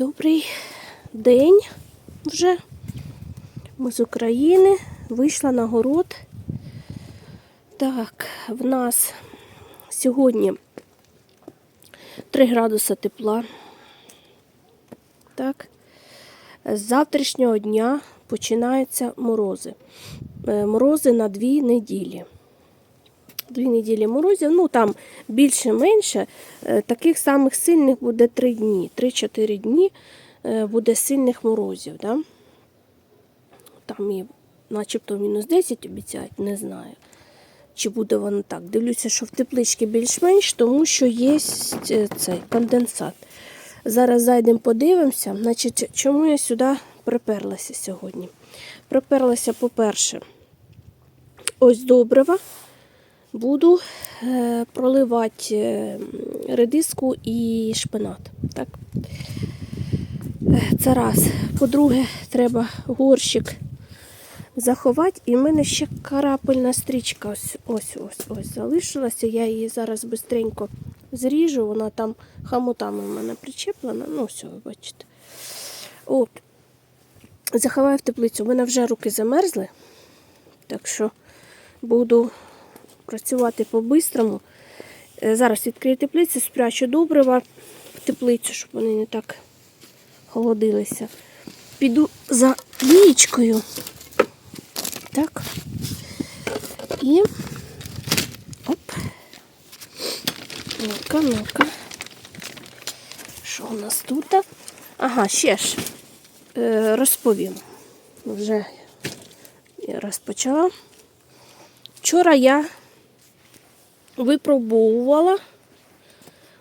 Добрий день вже. Ми з України. Вийшла на город. Так, в нас сьогодні 3 градуси тепла. Так. З завтрашнього дня починаються морози. Е, Морози на дві неділі. Дві неділі морозів, ну там більше-менше. Е, Таких самих сильних буде 3 дні. 3-4 дні е, буде сильних морозів. Да? Там і начебто мінус 10 обіцяють, не знаю. Чи буде воно так. Дивлюся, що в тепличці більш-менш, тому що є е, цей конденсат. Зараз зайдемо, подивимося. Значить, чому я сюди приперлася сьогодні? Приперлася, по-перше, ось добрива. Буду е, проливати е, редиску і шпинат. Так? Е, Це раз. По-друге, треба горщик заховати. І в мене ще карапельна стрічка ось ось ось ось залишилася. Я її зараз швидко зріжу. Вона там хамутами в мене причеплена. Ну, все, ви бачите. От. Заховаю в теплицю. У мене вже руки замерзли. Так що буду працювати по-бистрому. Е, Зараз відкрию теплицю, спрячу добрива в теплицю, щоб вони не так холодилися. Піду за лієчкою. Так. І оп. Ну-ка, ну-ка. Що у нас тут? Ага, ще ж е, розповім. Вже я розпочала. Вчора я випробовувала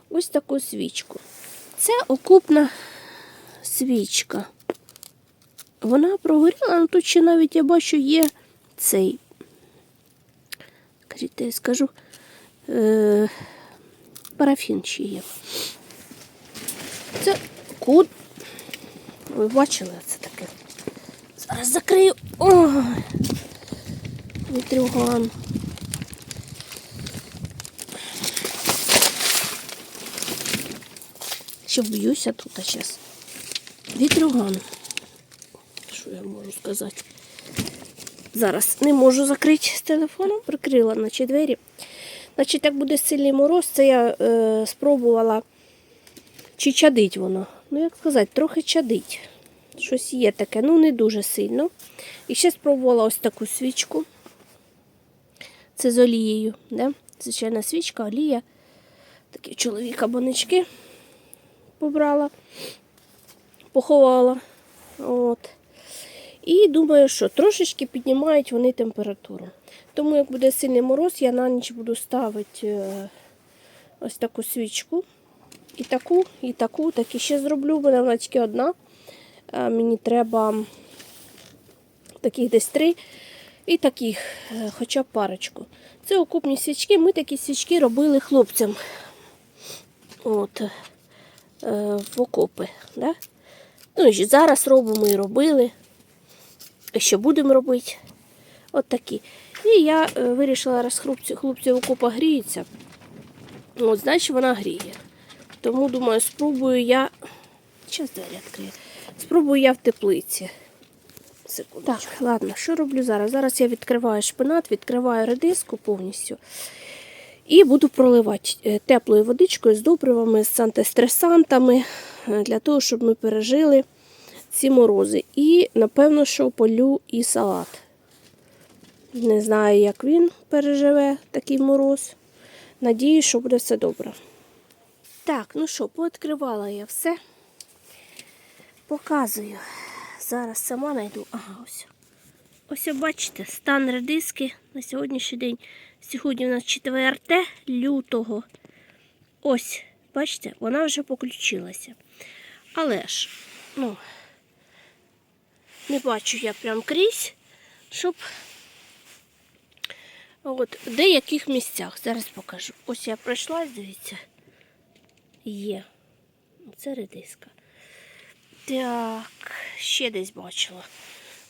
ось таку свічку. Це окупна свічка. Вона прогоріла, ну тут ще навіть я бачу є цей, скажіть, я скажу, е, парафін ще є. Це кут. Ви бачили це таке? Зараз закрию. Ой, вітрюган. Ще б'юся тут зараз. Вітрюган. Що я можу сказати? Зараз не можу закрити з телефоном, прикрила наче двері. Значить, як буде сильний мороз, це я е, спробувала чи чадить воно. Ну, як сказати, трохи чадить. Щось є таке, ну не дуже сильно. І ще спробувала ось таку свічку. Це з олією. Да? Звичайна свічка, олія. Такі чоловіка банички побрала, поховала. От. І думаю, що трошечки піднімають вони температуру. Тому, як буде сильний мороз, я на ніч буду ставити е, ось таку свічку. І таку, і таку, так і ще зроблю, бо вона тільки одна. Мені треба таких десь три і таких, е, хоча б парочку. Це окупні свічки. Ми такі свічки робили хлопцям. От, в окопи. Да? Ну, і зараз робимо і робили. І ще будемо робити. От такі. І я е, вирішила, раз хлопці, хлопці в окопах гріються, от, значить вона гріє. Тому, думаю, спробую я. Зараз двері відкрию. Спробую я в теплиці. Секундочку. Так, ладно, що роблю зараз? Зараз я відкриваю шпинат, відкриваю редиску повністю. І буду проливати е, теплою водичкою з добривами, з антистресантами, е, для того, щоб ми пережили ці морози. І, напевно, що полю і салат. Не знаю, як він переживе такий мороз. Надіюсь, що буде все добре. Так, ну що, пооткривала я все. Показую. Зараз сама знайду. Ага, ось. Ось, бачите, стан редиски на сьогоднішній день. Сьогодні у нас 4 лютого. Ось, бачите, вона вже поключилася. Але ж, ну, не бачу я прям крізь, щоб от в деяких місцях. Зараз покажу. Ось я пройшла, дивіться. Є. Це редиска. Так, ще десь бачила.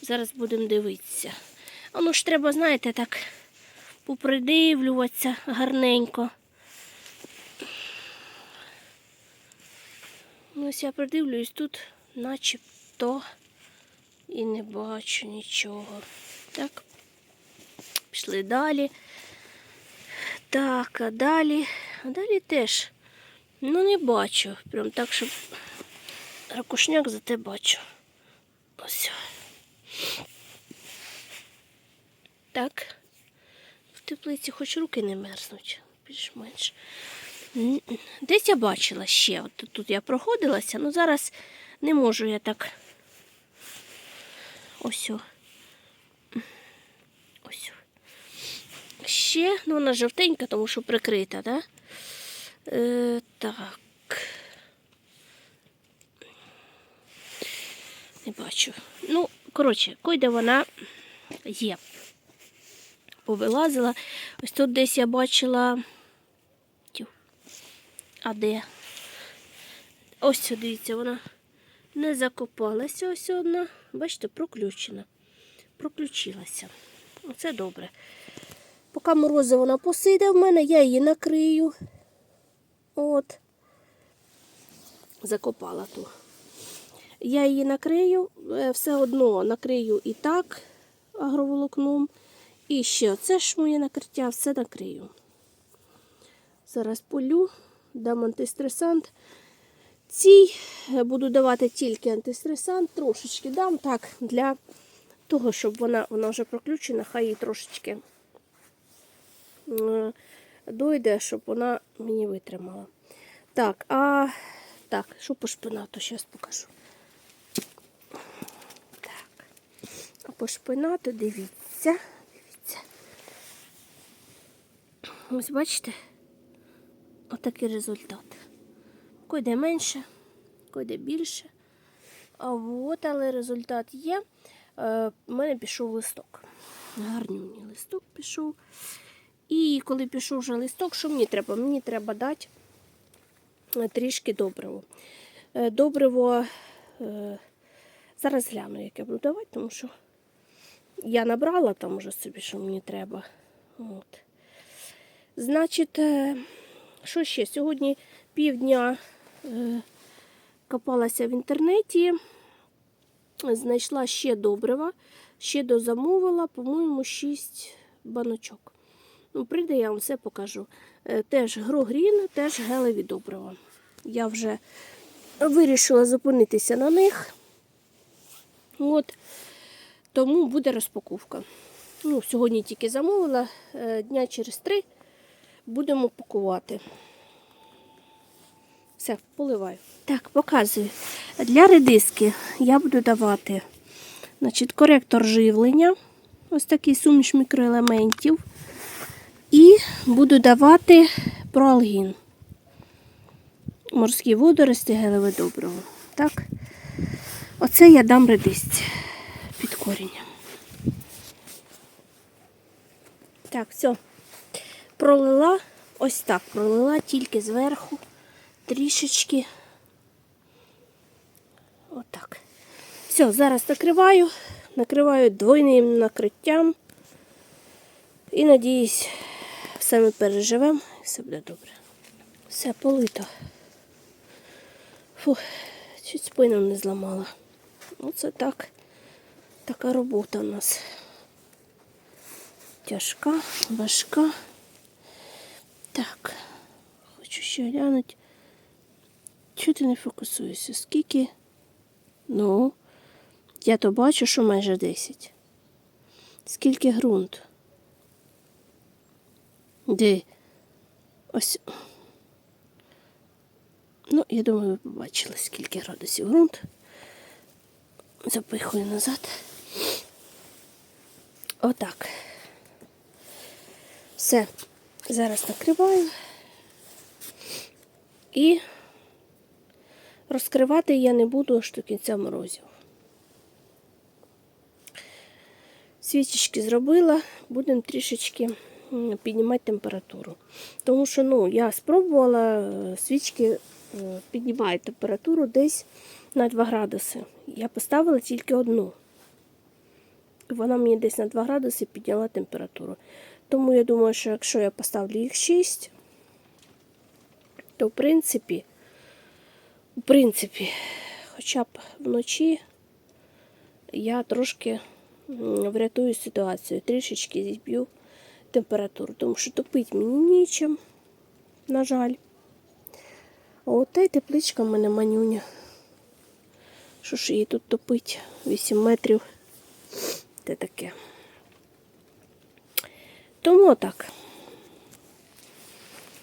Зараз будемо дивитися. А ну ж треба, знаєте, так попридивлюватися гарненько. Ну, Ось я придивлюсь, тут начебто і не бачу нічого. Так, пішли далі. Так, а далі. А далі теж. Ну, не бачу. Прям так, щоб ракушняк зате бачу. Ось. Так. В теплиці хоч руки не мерзнуть, більш-менш. Десь я бачила ще. От тут я проходилася, але зараз не можу я так. Ось. о. Ось. Ще, ну вона жовтенька, тому що прикрита, да? Е, так. Не бачу. Ну, коротше, койде вона є. Повилазила. Ось тут десь я бачила. А де? Ось дивіться, вона не закопалася. Ось одна. Бачите, проключена. Проключилася. Оце добре. Поки морози вона посиде в мене, я її накрию. От. Закопала ту. Я її накрию, е, все одно накрию і так агроволокном. І ще це ж моє накриття, все накрию. Зараз полю, дам антистресант. Цій е, буду давати тільки антистресант, трошечки дам так, для того, щоб вона, вона вже проключена, хай її трошечки е, дойде, щоб вона мені витримала. Так, а так, що по шпинату, зараз покажу. Так. А по шпинату дивіться, дивіться. Ось бачите? Отакий результат. Койде менше, койде більше. А от, але результат є. Е, У мене пішов листок. Гарнюній листок пішов. І коли пішов вже листок, що мені треба? Мені треба дати е, трішки добриво. Е, Добриво е, зараз гляну, яке буду давати, тому що я набрала там уже собі, що мені треба. От. Значить, е, що ще? Сьогодні півдня е, копалася в інтернеті, знайшла ще добрива, ще дозамовила, по-моєму, 6 баночок. Ну, прийде, я вам все покажу. Е, Теж грогрін, теж гелеві добрива. Я вже вирішила зупинитися на них. От. Тому буде розпаковка. Ну, сьогодні тільки замовила, е, дня через три будемо пакувати. Все, поливаю. Так, показую. Для редиски я буду давати значить, коректор живлення, ось такий суміш мікроелементів. І буду давати проалгін. Морські водорості, гелеве добриво. Так? Оце я дам редисці під. Так, все. Пролила, ось так пролила, тільки зверху, трішечки. Отак. Все, зараз накриваю, накриваю двойним накриттям. І надіюсь, все ми переживемо і все буде добре. Все полито. Фу, чуть спину не зламала. Оце так. Така робота у нас. Тяжка, важка. Так, хочу ще глянути. Чого ти не фокусуєшся? Скільки? Ну, я то бачу, що майже 10. Скільки ґрунт? Де? Ось. Ну, я думаю, ви побачили, скільки градусів ґрунт. Запихую назад. Отак. Все. Зараз накриваю. І розкривати я не буду аж до кінця морозів. Свічечки зробила, будемо трішечки піднімати температуру. Тому що ну, я спробувала, е, свічки е, піднімають температуру десь на 2 градуси. Я поставила тільки одну. І Вона мені десь на 2 градуси підняла температуру. Тому я думаю, що якщо я поставлю їх 6, то в принципі В принципі, хоча б вночі я трошки врятую ситуацію, трішечки зіб'ю температуру, тому що топити мені нічим, на жаль. От та й тепличка в мене манюня. Що ж її тут топить? 8 метрів. Те таке. Тому так.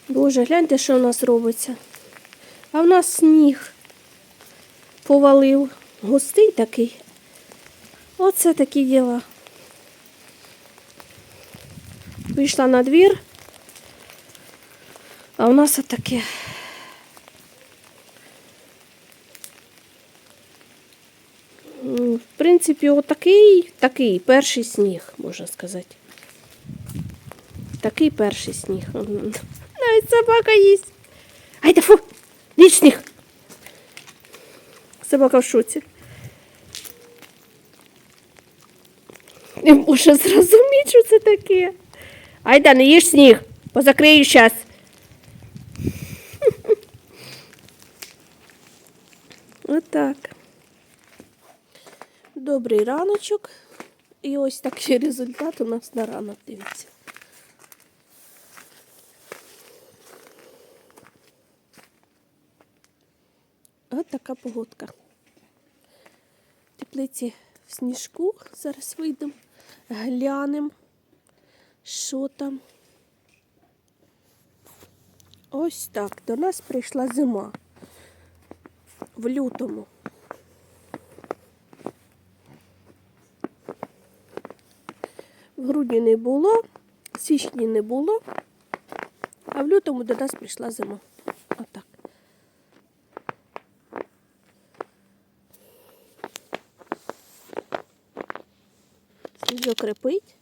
Боже, гляньте, що в нас робиться. А в нас сніг повалив. Густий такий. Оце такі діла. Вийшла на двір, а у нас отаке. В принципі, отакий, такий перший сніг, можна сказати. Такий перший сніг. Навіть собака їсть. Айда фу! Ніч сніг! Собака в шоці. Не може зрозуміти, що це таке. Айда, не їж сніг, позакрию зараз. Отак. Добрий раночок. І ось такий результат у нас на ранок дивіться. Ось така погодка. Теплиці в сніжку. Зараз вийдемо, глянемо, що там. Ось так. До нас прийшла зима в лютому. Грудні не було, січні не було, а в лютому до нас прийшла зима. Отак. Сніжок крепить.